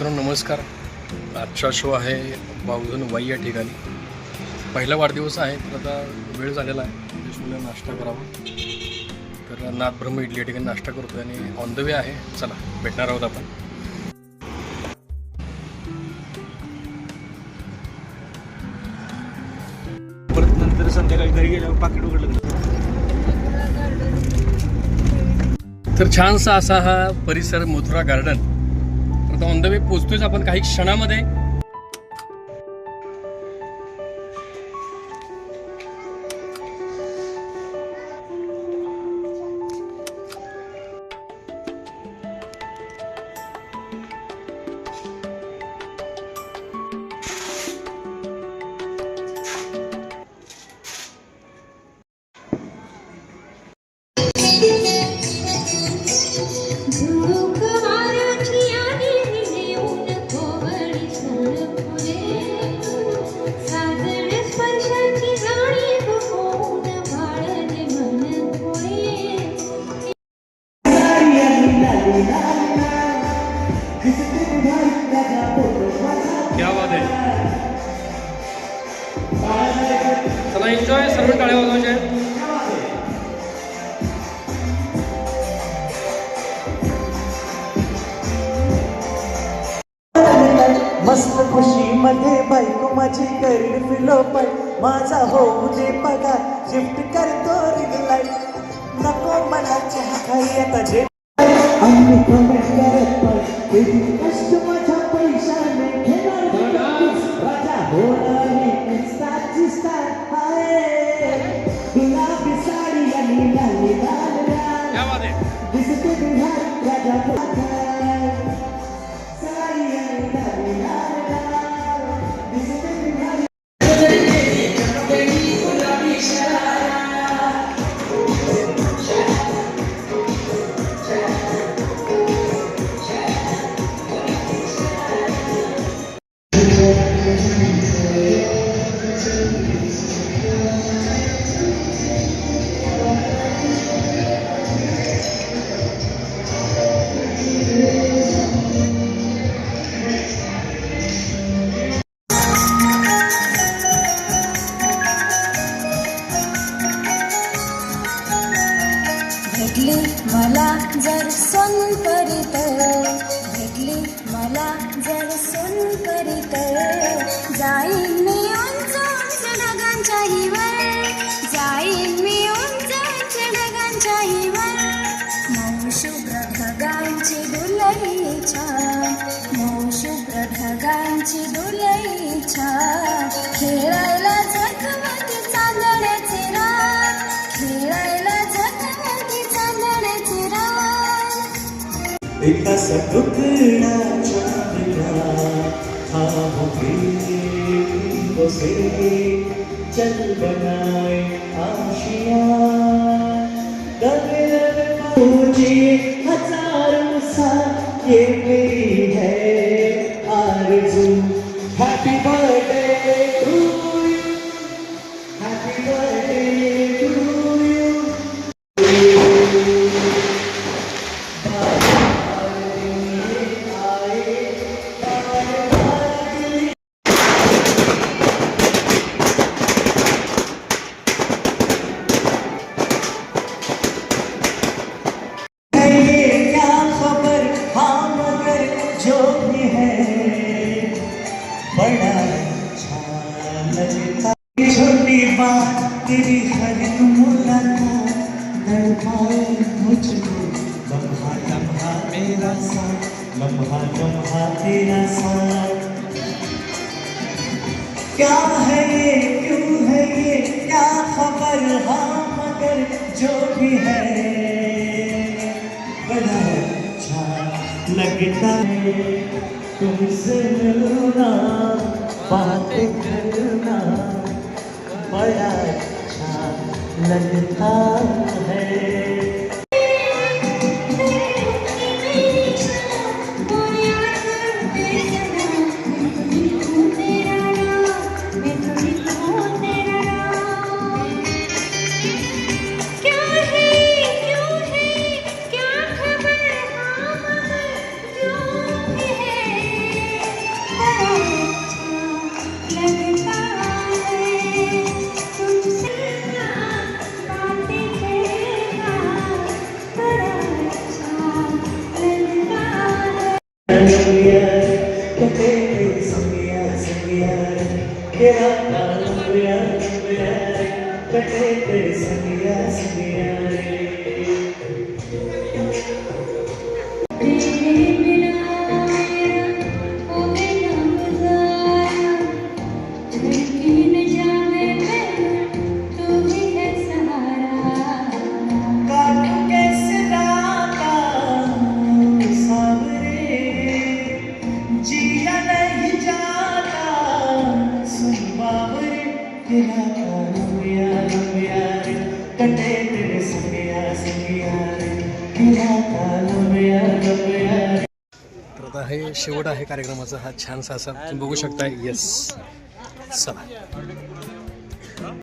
मित्रांनो नमस्कार. आजचा शो आहे बावधन वाई या ठिकाणी. पहिला वाढदिवस आहे तर आता वेळ झालेला आहे. म्हणजे विष्णूला नाश्ता करावा. तर नाथ ब्रह्म इडली या ठिकाणी नाश्ता करतो आणि ऑन द वे आहे. चला भेटणार आहोत आपण. परत नंतर संध्याकाळी घरी गेल्यावर पाकिट उघडलं तर. छानसा असा हा परिसर मथुरा गार्डन आता ऑन द वे पोचतोयच आपण काही क्षणामध्ये. धूप सर्व टाळ्या वाजवायच्या आहेत. मस्त खुशी मध्ये बायको माझी करीन फिलोपट माझा हो दे पगार शिफ्ट करतो रिंग लाइट नको मला चहा खाई आता जे. आम्ही कमेंट करत पण कष्ट माझ्या पैशाने घेणार. राजा होणार मला जर सोनपरीत भेटली मला जर सोनपरीत जाईन मी उंच उंच ढगांच्या हिवर जाईन मी उंच उंच ढगांच्या हिवर. मऊ शुभ्र ढगांची दुलई छान मऊ शुभ्र ढगांची दुलई छान रान एक हा टुकड़ा चांदना चल बनाए आशियाँ हजारों सा ये मेरी है. छोटी बात तेरी हर मुलाकात तड़पाए मुझको लम्हा लम्हा मेरा साथ लम्हा लम्हा तेरा साथ क्या है ये क्यों है ये क्या खबर हाँ मगर जो भी है बड़ा अच्छा लगता है तुमसे मिलना बातें करना बड़ा अच्छा लगता है। केरा लंबिया लंबिया कटे तेरे संगिया संगिया तेरे आहे हे शेवट आहे कार्यक्रमाचा हा छानसा असा. तुम्ही बघू शकता येस चला.